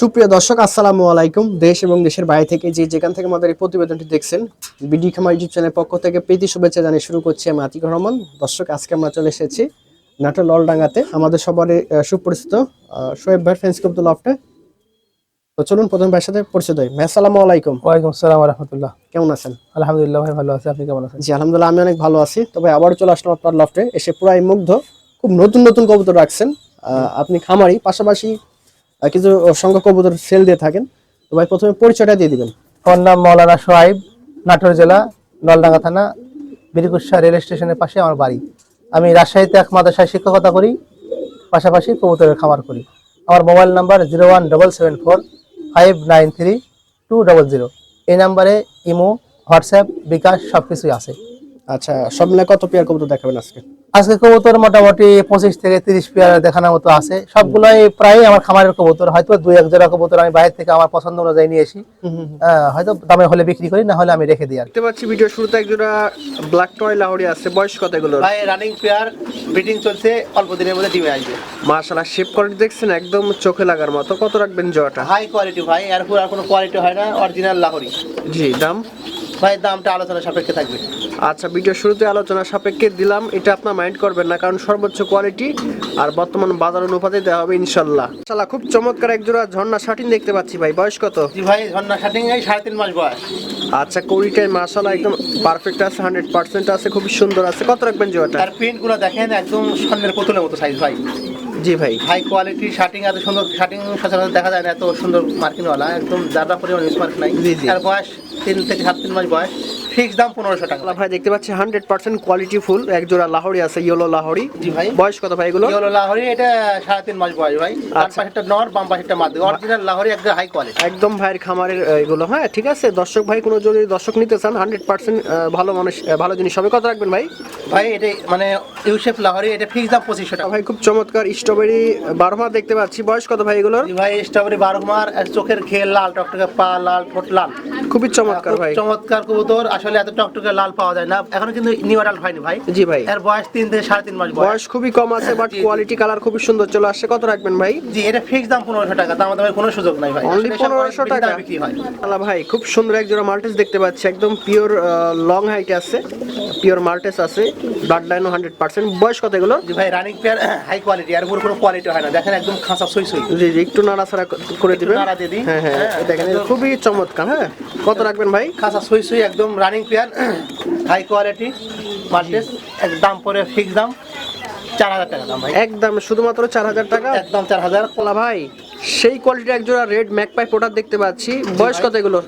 সুপ্রিয় দর্শক আসসালামু আলাইকুম। দেশ এবং দেশের বাইরে থেকে যে যেখান থেকে আমাদের এই প্রতিবেদনটি দেখছেন বিডি খামার ইউটিউব চ্যানেলের পক্ষ থেকে প্রীতি শুভেচ্ছা জানিয়ে শুরু করছি আমি আতিক রহমান। দর্শক আজকে আমরা চলে এসেছি নাটোর ললডাঙ্গাতে। আমাদের সবারই সুপরিচিত শোয়েব ভাই ফ্রেন্স কবুল লফটে তো চলুন প্রথম ভাইয়ের সাথে পরিচিত হই ভাই আসসালামু আলাইকুম। ওয়ালাইকুম আসসালাম রহমতুল্লাহ। কেমন আছেন? আলহামদুলিল্লাহ ভাই ভালো আছে। আপনি কেমন আছেন? জি আলহামদুলিল্লাহ আমি অনেক ভালো আছি। তবে আবারও চলে আসলাম আপনার লফটে এসে পুরাই মুগ্ধ খুব নতুন নতুন কবুতর রাখছেন। আহ, আপনি খামারি পাশাপাশি কিছু সংখ্যক কবুতর সেল দিয়ে থাকেন। তো ভাই প্রথমে পরিচয়টা দিয়ে দিবেন। আমার নাম মৌলানা সোহাইব নাটোর জেলা নলডাঙ্গা থানা বিরিকুশা রেল স্টেশনের পাশে আমার বাড়ি। আমি রাজশাহীতে এক মাদ্রাসায় শিক্ষকতা করি পাশাপাশি কবুতরের খামার করি। আমার mobile number zero one double seven four five nine three two double zero. এই নাম্বারে ইমো হোয়াটসঅ্যাপ বিকাশ সব কিছুই আছে। আচ্ছা সব মিলে কত পেয়ার কবুতর দেখাবেন আজকে? আজকে কবুতর মোটামুটি পঁচিশ থেকে তিরিশ পেয়ার দেখানোর মতো আছে। সবগুলোই প্রায় আমার খামারের কবুতর হয়তো দুই এক জোড়া কবুতর আমি বাইরে থেকে আমার পছন্দ অনুযায়ী নিয়ে আসি। হয়তো দামে হলে বিক্রি করি না হলে আমি রেখে দিই আর দেখতে পাচ্ছি ভিডিও শুরুতে একজোড়া ব্ল্যাক টয় লাহোরি আছে। বয়স কত এগুলো ভাই রানিং পেয়ার ব্রিডিং চলছে অল্প দিনের মধ্যে ডিমে আসবে। মার্শাল্লাহ শেপ কোয়ালিটি দেখছেন একদম চোখে লাগার মতো। কত রাখবেন জোয়াটা হাই কোয়ালিটি ভাই এর উপর আর কোনো কোয়ালিটি হয় না অরিজিনাল লাহোরি জি দাম? ভাই দামটা আলোচনা সাপেক্ষে থাকবে। আচ্ছা ভিডিও শুরুতে আলোচনা সাপেক্ষে দিলাম এটা আপনার মাইন্ড করবেন না কারণ সর্বোচ্চ কোয়ালিটি আর বর্তমান বাজার অনুপাতে দেওয়া হবে ইনশাল্লাহ। ইনশাল্লাহ খুব চমৎকার এক জোড়া ঝর্ণা শাটিন দেখতে পাচ্ছি ভাই বয়স কত? ভাই ঝর্ণা শাটিং এই সাড়ে তিন মাস বয়স। আচ্ছা কোড়িটায় মার্শাল্লাহ একদম পারফেক্ট আছে হান্ড্রেড পার্সেন্ট আছে খুবই সুন্দর আছে। কত রাখবেন জোড়াটা? প্রিন্ট দেখেন একদম স্বর্ণের পুতুলের মতো সাইজ ভাই। জি ভাই। হাই কোয়ালিটি শার্টিং এত সুন্দর শার্টিং সচরাচর দেখা যায় না এত সুন্দর মার্কিনওয়ালা একদম যারা পরিমাণ স্মার্ট নাই। তার বয়স তিন থেকে সাত তিন মাস বয়স ফিক্স দাম পনেরোশো টাকা। ভাই দেখতে পাচ্ছি হান্ড্রেড পার্সেন্ট কোয়ালিটি ফুল এক জোড়া লাহোরি আছে ইয়েলো লাহোরি। জি ভাই। বয়স কত ভাই এগুলো এই হলো লাহোরি এটা সাড়ে তিন মাস বয়স ভাই। ডান আচ্ছা। পাশেরটা নর বাম পাশেরটা মাদি। অরিজিনাল লাহোরি একদম হাই কোয়ালিটি একদম ভাইয়ের খামারের এগুলো। হ্যাঁ ঠিক আছে দর্শক ভাই কোনো যদি দর্শক নিতে চান হান্ড্রেড পার্সেন্ট ভালো মানুষ ভালো জিনিস হবে। কত রাখবেন ভাই? ভাই এটা মানে ইউসেফ লাহোরি এটা ফিক্স দাম পঁচিশশো টাকা। ভাই খুব চমৎকার স্ট্রবেরি বারোমা দেখতে পাচ্ছি। বয়স কত ভাই এগুলোর? ভাই স্ট্রবেরি বারো মার চোখের খেল লাল টকটকে পা লাল ঠোঁট লাল। খুবই চমৎকার ভাই। চমৎকার কবুতর আসলে এত টকটকে লাল পাওয়া যায় না। এখনও কিন্তু নিউ অ্যাডাল্ট হয়নি ভাই। জি ভাই। এর বয়স তিন থেকে সাড়ে তিন মাস বয়স। খুবই কম আছে বাট। কোয়ালিটি কালার খুবই সুন্দর। চলে আসছে কত রাখবেন ভাই? জি এটা ফিক্স দাম পনেরোশো টাকা দাম দামের কোনো সুযোগ নাই ভাই। অনলি পনেরোশো টাকা। বিক্রি হয়। আল্লাহ ভাই খুব সুন্দর এক জোড়া মাল্টেস দেখতে পাচ্ছি। একদম পিওর লং হাইট আছে পিওর মাল্টেস আছে ব্লাড লাইনও হান্ড্রেড পার্সেন্ট বয়স কত এগুলো জি ভাই রানিং পেয়ার হাই কোয়ালিটি আর কোনো কোয়ালিটি হয় না। দেখেন একদম খাঁচা সই সই। জি জি একটু নাড়াচাড়া করে দিবেন? নাড়া দিয়ে। দিই। হ্যাঁ হ্যাঁ হ্যাঁ, দেখেন খুবই চমৎকার হ্যাঁ? কত রাখবেন ভাই? খাঁচা সই সই একদম running pair high quality market এক দাম পরে ফিক্স দাম চার হাজার টাকা দাম ভাই। একদম শুধুমাত্র চার হাজার টাকা? একদম চার হাজার। আল্লাহ ভাই সেই কোয়ালিটির এক জোড়া রেড ম্যাকপাই পোটার দেখতে পাচ্ছি। বয়স কত এগুলো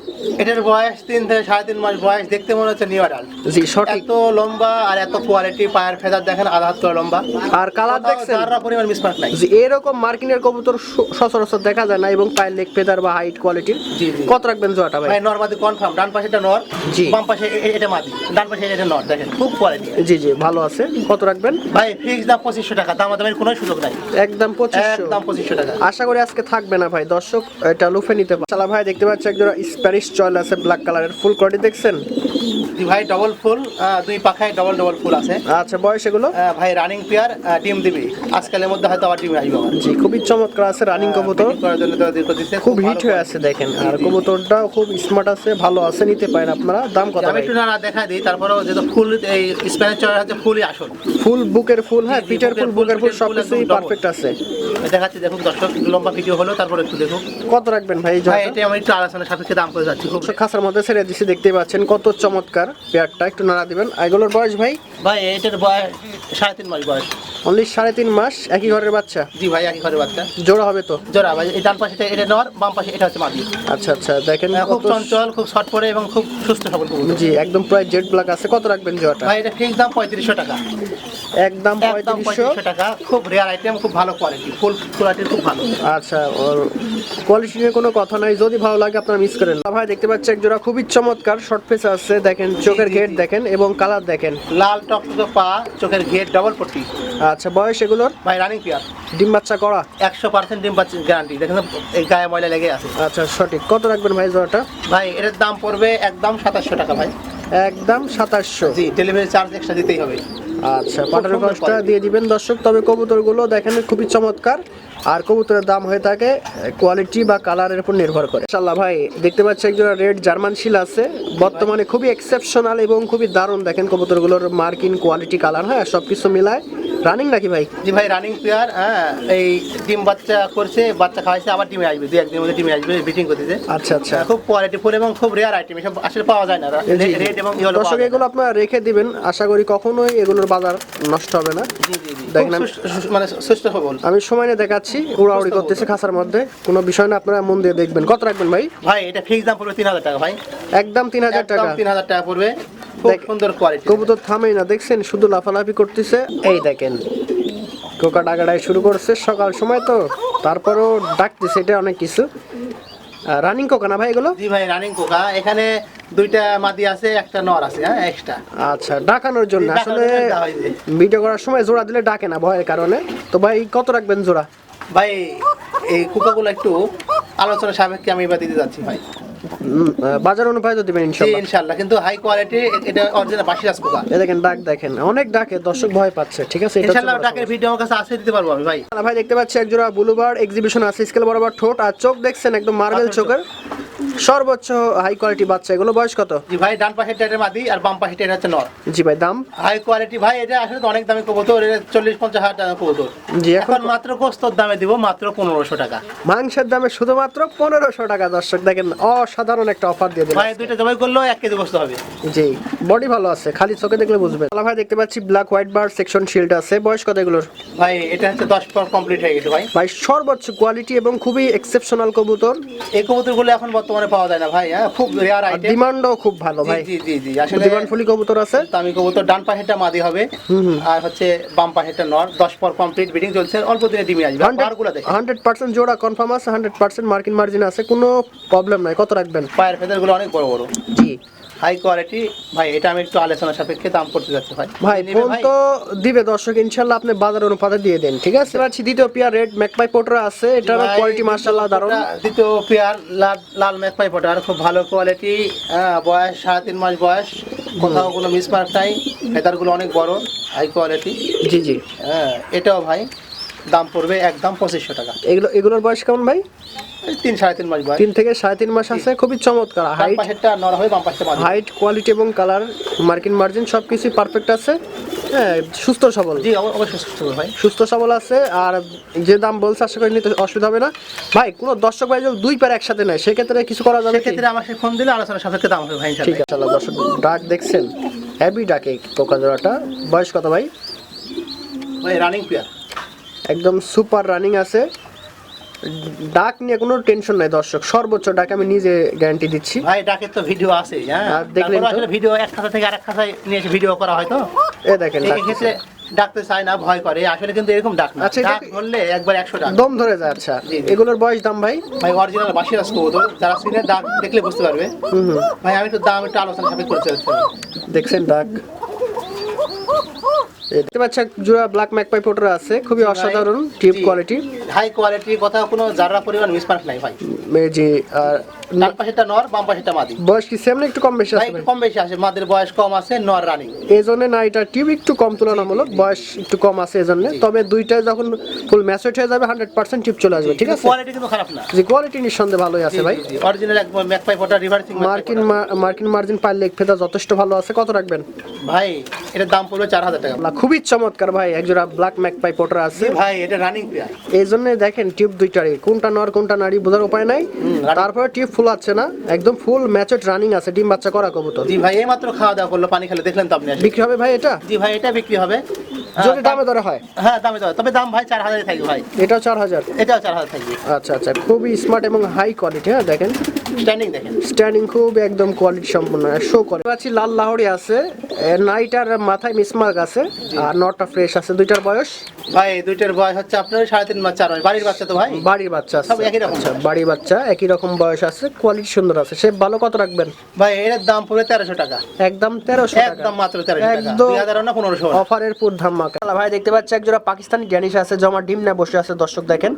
এটার বয়স তিন থেকে সাড়ে তিন মাস বয়স দেখতে মনে হচ্ছে নিউ অ্যাডাল্ট জি সঠিক। এত লম্বা আর এত কোয়ালিটি পায়ের ফেদার দেখেন আধা হাত করে লম্বা। আর কালার দেখছেন? যারা পরিমাণ মিসমার্ক নাই। এরকম মার্কিনের কবুতর সচরাচর দেখা যায় না এবং পায়ের লেগ ফেদার বা হাইট জি, জি। কত রাখবেন জোড়াটা ভাই? ভাই নর্মাদি কনফার্ম ডান পাশে এটা নর জি। বাম পাশে এটা মাদি ডান পাশে এটা নর দেখেন খুব কোয়ালিটি জি জি ভালো আছে। কত রাখবেন? ভাই ফিক্স দাম পঁচিশশো টাকা দাম দামের কোনো সুযোগ নাই। একদম পঁচিশশো। একদম পঁচিশশো টাকা। আশা করি আজকে থাকবে না ভাই। দর্শক এটা লুফে নিতে পারে। চালা ভাই দেখতে পাচ্ছি একজন স্প্যানিশ চয়েল আছে ব্ল্যাক কালারের ফুল কোয়ালিটি দেখছেন? ভাই ডবল ফুল দুই পাখায় ডবল ডবল ফুল আছে। আচ্ছা বয়স এগুলো? ভাই রানিং পেয়ার ডিম দিবি। আজকালের মধ্যে হয়তো আবার ডিম আসবে। জি খুবই চমৎকার আছে রানিং কবুতর। খুব হিট হয়ে আছে দেখেন। আর কবুতরটাও খুব স্মার্ট আছে ভালো আছে নিতে পারেন আপনারা। দাম কত আমি একটু না দেখা দিই তারপরেও যেহেতু ফুল এই স্প্যানিশ চয়ের হচ্ছে ফুলই আসল। ফুল বুকের ফুল হ্যাঁ পিটের ফুল বুকের ফুল সব কিছুই পারফেক্ট আছে। দেখাচ্ছি দেখুন দর্শক লম্বা ভিডিও হলো তারপর একটু দেখুন। কত রাখবেন ভাই ভাই? এটা আমি একটু আলোচনা সাপেক্ষে দাম করে যাচ্ছি খুব খাসার মধ্যে ছেড়ে দিচ্ছি দেখতে পাচ্ছেন কত চমৎকার পেয়ারটা একটু নাড়া দিবেন। এগুলোর বয়স ভাই? ভাই এটার বয়স সাড়ে তিন মাস বয়স। অনলি সাড়ে তিন মাস একই ঘরের বাচ্চা? জি ভাই একই ঘরে বাচ্চা। জোড়া হবে তো? জোড়া ভাই এই ডান পাশে এটা নর বাম পাশে এটা হচ্ছে মাদি। আচ্ছা আচ্ছা দেখেন খুব চঞ্চল খুব শর্ট পরে এবং খুব সুস্থ সবল জি একদম প্রায় জেড ব্ল্যাক আছে। কত রাখবেন জোড়াটা? ভাই এটা ফিক্স দাম পঁয়ত্রিশশো টাকা। একদম পঁয়ত্রিশশো? টাকা। খুব রেয়ার আইটেম খুব ভালো কোয়ালিটি ফুল কোয়ালিটির খুব ভালো। আচ্ছা কোয়ালিটি নিয়ে কোনো কথা নাই। যদি ভালো লাগে আপনারা মিস করেন। ভাই দেখতে পাচ্ছি এক জোড়া খুবই চমৎকার। শর্ট ফেস আছে দেখেন চোখের ঘেট দেখেন এবং কালার দেখেন। লাল টকটকে পা চোখের ঘেট ডবল পট্টি। আচ্ছা বয়স এগুলোর? ভাই রানিং পিয়ার ডিম বাচ্চা করা? একশো পার্সেন্ট ডিম পাচ্ছি গ্যারান্টি দেখেন এই গায়ে ময়লা লেগে আছে। আচ্ছা সঠিক। কত রাখবেন ভাই জোড়াটা? ভাই এটার দাম পড়বে একদম সাতাশশো টাকা ভাই। একদম সাতাশশো। জি ডেলিভারি চার্জ এক্সট্রা দিতেই হবে। আচ্ছা পাটার কষ্টটা দিয়ে দিবেন। দর্শক তবে কবুতরগুলো দেখেন খুবই চমৎকার। আর কবুতরের দাম হয়ে থাকে কোয়ালিটি বা কালারের উপর নির্ভর করে। ইনশাআল্লাহ ভাই দেখতে পাচ্ছি একজন রেড জার্মান শিল আছে। বর্তমানে খুবই এক্সেপশনাল এবং খুবই দারুণ। দেখেন কবুতরগুলোর মার্কিন কোয়ালিটি কালার হ্যাঁ সবকিছু মিলায়। রানিং নাকি ভাই? জি ভাই রানিং প্লেয়ার হ্যাঁ এই ডিম বাচ্চা করছে বাচ্চা খাওয়াইছে আবার টিমে আসবে দুই একদিনের মধ্যে টিমে আসবে বিটিং করতেছে। আচ্ছা আচ্ছা। খুব কোয়ালিটি ফুল এবং খুব রেয়ার আইটেম এসব আসলে পাওয়া যায় না। রেড এবং ইয়েলো দর্শক এগুলো আপনারা রেখে দিবেন। আশা করি কখনোই এগুলোর বাজার নষ্ট হবে না। জি জি জি। দেখেন মানে সুস্থ সবল। আমি সময় নিয়ে দেখাচ্ছি উড়াউড়ি করতেছে খাসার মধ্যে। কোনো বিষয় না আপনারা মন দিয়ে দেখবেন। কত রাখবেন ভাই? ভাই এটা ফিক্স দাম পড়বে তিন হাজার টাকা ভাই। একদম তিন হাজার টাকা। তিন হাজার টাকা পড়বে। খুব সুন্দর কোয়ালিটি কবুতর থামেই না দেখছেন? শুধু লাফালাফি করতেছে। এই দেখেন কোকা ডাকাডাই শুরু করছে সকাল সময় তো তারপরও ডাকতেছে এটা অনেক কিছু। রানিং কোকা না ভাই এগুলো? জি ভাই রানিং কোকা এখানে দুইটা মাদি আছে একটা নর আছে হ্যাঁ এক্সট্রা আচ্ছা ডাকানোর জন্য। আসলে ভিডিও করার সময় জোড়া দিলে ডাকে না ভয়ের কারণে। তো ভাই কত রাখবেন জোড়া? ভাই এই কুকাগুলো একটু আলোচনা সাপেক্ষে আমি এবার দিতে যাচ্ছি ভাই। বাজার অনুপায় তো দিবেন ইনশাআল্লাহ ইনশাল্লাহ ইনশাল্লাহ। কিন্তু হাই কোয়ালিটি এটা অরিজিনাল বাসি কুকা এই দেখেন ডাক দেখেন। অনেক ডাকে দর্শক ভয় পাচ্ছে ঠিক আছে? এটা ইনশাআল্লাহ ইনশাল্লাহ ডাকের ভিডিও আমার কাছে আসে দিতে পারব আমি ভাই। ভাই দেখতে পাচ্ছি একজোড়া বুলুবার এক্সিবিশন আছে স্কেল বরাবর ঠোঁট আর চোখ দেখছেন একদম মার্বেল চোখের। সর্বোচ্চ হাই কোয়ালিটি বাচ্চা এগুলো বয়স কত? জি ভাই ডান পাশে টেটের মাদি আর বাম পাশে টেটের হচ্ছে নর। জি ভাই দাম? হাই কোয়ালিটি ভাই এটা আসলে অনেক দামি কবুতর এটা চল্লিশ পঞ্চাশ হাজার টাকা কবুতর। জি এখন এখন মাত্র গোস্তর দামে দিব মাত্র পনেরোশো টাকা। মাংসের দামে শুধুমাত্র পনেরোশো টাকা দর্শক দেখেন অসাধারণ একটা অফার দিয়ে দিলেন ভাই দুইটা জবাই করলেও এক কেজি গোস্ত হবে। জি বডি ভালো আছে খালি চোখে দেখলে বুঝবেন। তাহলে ভাই দেখতে পাচ্ছি black white bar section shield আছে বয়স কত এগুলোর? ভাই এটা হচ্ছে দশ পর কমপ্লিট হয়ে গেছে ভাই। ভাই সর্বোচ্চ কোয়ালিটি এবং খুবই এক্সেপশনাল কবুতর। এই কবুতরগুলো এখন বর্তমানে পাওয়া যায় না ভাই হ্যাঁ খুব রেয়ার আইটেম ডিমান্ডও খুব ভালো ভাই। জি জি জি আসলে ডিমান্ড ফুলি কবুতর আছে? কবুতর ডান পাশেরটা মাদি হবে। আর হচ্ছে বাম পাশেরটা নর দশ পর কমপ্লিট বিডিং চলছে অল্প দিনে ডিমে আসবে। বারগুলো দেখে। হান্ড্রেড পার্সেন্ট জোড়া কনফার্ম আছে হান্ড্রেড পার্সেন্ট মার্কিন মার্জিন আছে কোনো প্রবলেম নাই কত রাখবেন? পায়ের ফেদারগুলো অনেক বড় বড়। জি। হাই কোয়ালিটি ভাই এটা আমি একটু আলোচনা সাপেক্ষে দাম করতে যাচ্ছি ভাই। ভাই ফোন তো দিবে দর্শক ইনশাল্লাহ আপনি বাজার অনুপাতে দিয়ে দেন ঠিক আছে? পাচ্ছি দ্বিতীয় পিয়ার রেড ম্যাকপাই পোটরা আছে এটার কোয়ালিটি মার্শাল্লাহ দারুণ। দ্বিতীয় পেয়ার লাল লাল ম্যাক পাই পটার খুব ভালো কোয়ালিটি বয়স সাড়ে তিন মাস বয়স কোথাও কোনো মিসমার্ক নাই ফেদারগুলো অনেক বড় হাই কোয়ালিটি জি জি। হ্যাঁ এটাও ভাই দাম পড়বে একদম পঁচিশশো টাকা। এগুলো এগুলোর বয়স কেমন ভাই? তিন সাড়ে তিন মাস বয়স। তিন থেকে সাড়ে তিন মাস আছে খুবই চমৎকার। হাইট নর হয়ে বাম মাঝে হাইট কোয়ালিটি এবং কালার মার্কিন মার্জিন সব কিছুই পারফেক্ট আছে। হ্যাঁ সুস্থ সবল। জি অব- অবশ্যই সুস্থ ভাই। সুস্থ সবল আছে আর যে দাম বলছে আশা করি নিতে অসুবিধা হবে না। ভাই কোনো দর্শক ভাই যদি দুই প্যার একসাথে নেয় সেক্ষেত্রে কিছু করা যাবে? সেক্ষেত্রে আমার সে ফোন দিলে আলোচনার সাথে দাম হবে ভাই ঠিক আছে আল্লাহ দর্শক ডাক দেখছেন। হ্যাভি ডাকে পোকা জোড়াটা বয়স কত ভাই? ভাই রানিং প্লেয়ার একদম সুপার রানিং আছে। ডাক নিয়ে কোনো টেনশন নাই দর্শক। সর্বোচ্চ ডাক আমি নিজে গ্যারান্টি দিচ্ছি। ভাই ডাকের তো ভিডিও আছে হ্যাঁ? দেখলেন তো? আসলে ভিডিও এক খাতা থেকে আরেক খাতায় নিয়ে এসে ভিডিও করা হয় তো? এ দেখেন এই ক্ষেত্রে ডাকতে চায় না ভয় করে। আসলে কিন্তু এরকম ডাক না। আচ্ছা, ডাক বললে একবার একশো ডাক। দম ধরে যায় আচ্ছা। এগুলোর বয়স দাম ভাই? ভাই অরিজিনাল বাসির বাসিরাজ কবুতর। যারা সিনে ডাক দেখলে বুঝতে পারবে। হুম। ভাই আমি তো দাম একটু আলোচনা সাপেক্ষে করতে চাচ্ছি। দেখছেন ডাক। দেখতে পাচ্ছ এক জোড়া ব্ল্যাক ম্যাকপাই পোটার আছে খুবই অসাধারণ টিপ কোয়ালিটি হাই কোয়ালিটির কথা কোনো যারা পরিমাণ মিসমার্ক নাই ভাই। জি আর ডান পাশেরটা নর বাম পাশেরটা মাদি। বয়স কি সেম না একটু কম বেশি আছে একটু কম বেশি আছে মাদের বয়স কম আছে নর রানিং। এই না এটা টিউব একটু কম তুলনামূলক বয়স একটু কম আছে এই তবে দুইটাই যখন ফুল ম্যাচুরেট হয়ে যাবে হান্ড্রেড পার্সেন্ট টিপ চলে আসবে ঠিক আছে? কোয়ালিটি কিন্তু খারাপ না। যে কোয়ালিটি নিঃসন্দেহে ভালোই আছে ভাই। অরিজিনাল একবার ম্যাক পাই রিভার্সিং মার্কিন মার্কিন মার্জিন পার লেগ ফেদা যথেষ্ট ভালো আছে কত রাখবেন? ভাই এটার দাম পড়বে চার হাজার টাকা। না, খুবই চমৎকার ভাই একজোড়া ব্ল্যাক ম্যাক পাই পোটার আছে ভাই এটা রানিং পেয়ার এই জন্য দেখেন টিউব দুইটারই কোনটা নর কোনটা নারী বোঝার উপায় নাই। তারপরে টিউব ফুল আছে না একদম ফুল ম্যাচেট রানিং আছে ডিম বাচ্চা করা কবুতর। জি ভাই এই মাত্র খাওয়া দাওয়া করল পানি খেলে দেখলেন তো আপনি বিক্রি হবে ভাই এটা? জি ভাই এটা বিক্রি হবে। যদি হ্যাঁ, দামে দরে হয়? হ্যাঁ দামে ধরে তবে দাম ভাই চার হাজারই থাকবে ভাই। এটাও চার হাজার? এটাও চার হাজার থাকবে। আচ্ছা আচ্ছা খুবই স্মার্ট এবং হাই কোয়ালিটি হ্যাঁ দেখেন। স্ট্যান্ডিং দেখেন। স্ট্যান্ডিং খুব একদম কোয়ালিটি সম্পূর্ণ শো করে পাচ্ছি লাল আছে নাইটার মাথায় মিসমার্ক আছে আর নটটা ফ্রেশ আছে। দুইটার বয়স? ভাই দুইটার বয়স হচ্ছে আপনার সাড়ে তিন মাস চার মাস। বাড়ির বাচ্চা তো ভাই? বাড়ির বাচ্চা সব একই রকম। আচ্ছা বাড়ির বাচ্চা একই রকম বয়স আছে কোয়ালিটি সুন্দর আছে। সে ভালো কত রাখবেন? ভাই এর দাম পড়বে তেরোশো টাকা। একদম তেরোশো একদম মাত্র তেরোশো একদম পনেরোশো। অফারের পুর ধামাকা ভাই দেখতে পাচ্ছি একজোড়া পাকিস্তানি ড্যানিশ আছে জমা ডিম না বসে আছে দর্শক দেখেন।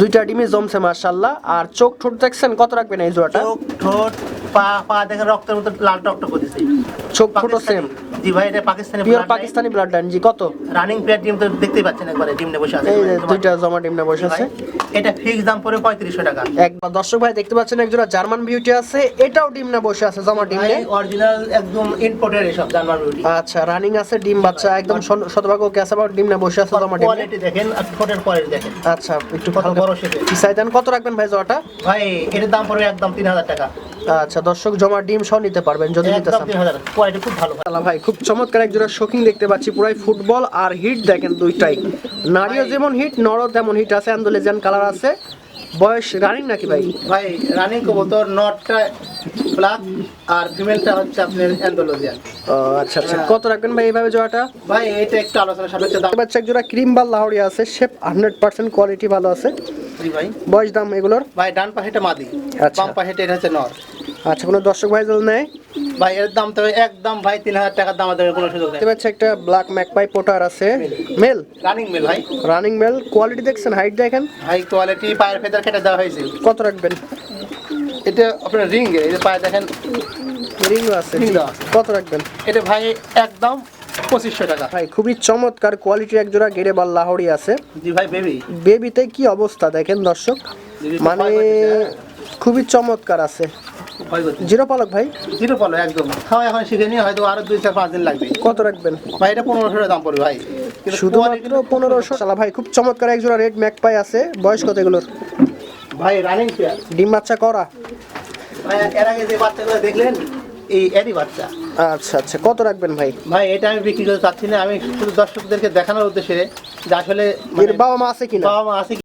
দুইটা ডিমই জমছে মার্শাল্লাহ আর চোখ ঠোঁট দেখছেন কত রাখবেন এই জোড়াটা চোখ ঠোঁট পা পা দেখে রক্তের মতো লাল টকটক করতেছে। চোখ সেম জি ভাই এটা পাকিস্তানি পিওর পাকিস্তানি ব্লাড ডান জি কত? রানিং প্লেয়ার ডিম তো দেখতেই পাচ্ছেন একবারে ডিম নিয়ে বসে আছে এই দুইটা জমা ডিমনে বসে আছে। এটা ফিক্স দাম পড়ে পঁয়ত্রিশশো টাকা। একবার দর্শক ভাই দেখতে পাচ্ছেন একজোড়া জার্মান বিউটি আছে। এটাও ডিম না বসে আছে জমা ডিম অরিজিনাল একদম ইম্পোর্টেড এসব জার্মান বিউটি আচ্ছা রানিং আছে ডিম বাচ্চা একদম শত- শতভাগ ওকে আছে আবার ডিম না বসে আছে জমা ডিম কোয়ালিটি দেখেন আর ঠোঁটের কোয়ালিটি দেখেন। আচ্ছা একটু কত বড় শেপে পিসাই কত রাখবেন ভাই জোড়াটা? ভাই এটার দাম পড়বে একদম তিন হাজার টাকা। আচ্ছা দর্শক জমা ডিম সহ নিতে পারবেন যদি নিতে চান। কোয়ালিটি খুব ভালো আল্লাহ ভাই খুব চমৎকার এক জোড়া শোকিং দেখতে পাচ্ছি। পুরাই ফুটবল আর হিট দেখেন দুইটাই। নারীও যেমন হিট নরও তেমন হিট আছে। অ্যান্ডোলেজিয়ান কালার আছে। বয়স রানিং নাকি ভাই? ভাই রানিং কবুতর নটটা ব্ল্যাক আর ফিমেলটা হচ্ছে আপনার অ্যান্ডোলোজিয়ান। আচ্ছা আচ্ছা। কত রাখবেন ভাই এইভাবে জোড়াটা? ভাই এটা একটু আলোচনা সাপেক্ষে দাম। পাচ্ছি এক জোড়া ক্রিম বাল লাহড়ি আছে। শেপ হান্ড্রেড পার্সেন্ট কোয়ালিটি ভালো আছে। জি ভাই। বয়স দাম এগুলোর? ভাই ডান পাশেটা মাদি। আচ্ছা। বাম পাশেটা এটা হচ্ছে নর। আচ্ছা কোনো দর্শক ভাই যদি নেয়? ভাই এর দাম তো একদম ভাই তিন হাজার টাকার দাম আমাদের কোনো সুযোগ নেই। দেখতে একটা ব্ল্যাক ম্যাকপাই পোটার আছে। মেল। রানিং মেল ভাই। রানিং মেল কোয়ালিটি দেখছেন হাইট দেখেন? হাই কোয়ালিটি পায়ের ফেদার কেটে দেওয়া হয়েছে। কত রাখবেন? এটা আপনার রিং যে পায়ে দেখেন। রিংও আছে Ring আছে। কত রাখবেন? এটা ভাই একদম পঁচিশশো টাকা। ভাই খুবই চমৎকার কোয়ালিটির এক জোড়া গেরে বাল লাহড়ি আছে। জি ভাই বেবি বেবিতে কি অবস্থা দেখেন দর্শক? মানে খুবই চমৎকার আছে। জিরো পালক ভাই? জিরো পালো একদম। খাওয়া এখন শিখে নিয়ে হয়তো আরও দুই চার পাঁচ দিন লাগবে। কত রাখবেন? ভাই এটা পনেরোশো টাকা দাম পড়বে ভাই। শুধুমাত্র পনেরোশো সালা ভাই খুব চমৎকার এক জোড়া রেড ম্যাকপাই আছে। বয়স কত এগুলোর? ভাই রানিং ডিম বাচ্চা করা। ভাই এর আগে যে বাচ্চাগুলো দেখলেন এই এরই বাচ্চা। আচ্ছা আচ্ছা। কত রাখবেন ভাই? ভাই এটা আমি বিক্রি করতে চাচ্ছি না। আমি শুধু দর্শকদেরকে দেখানোর উদ্দেশ্যে যে আসলে এর বাবা মা আছে কিনা? বাবা মা আছে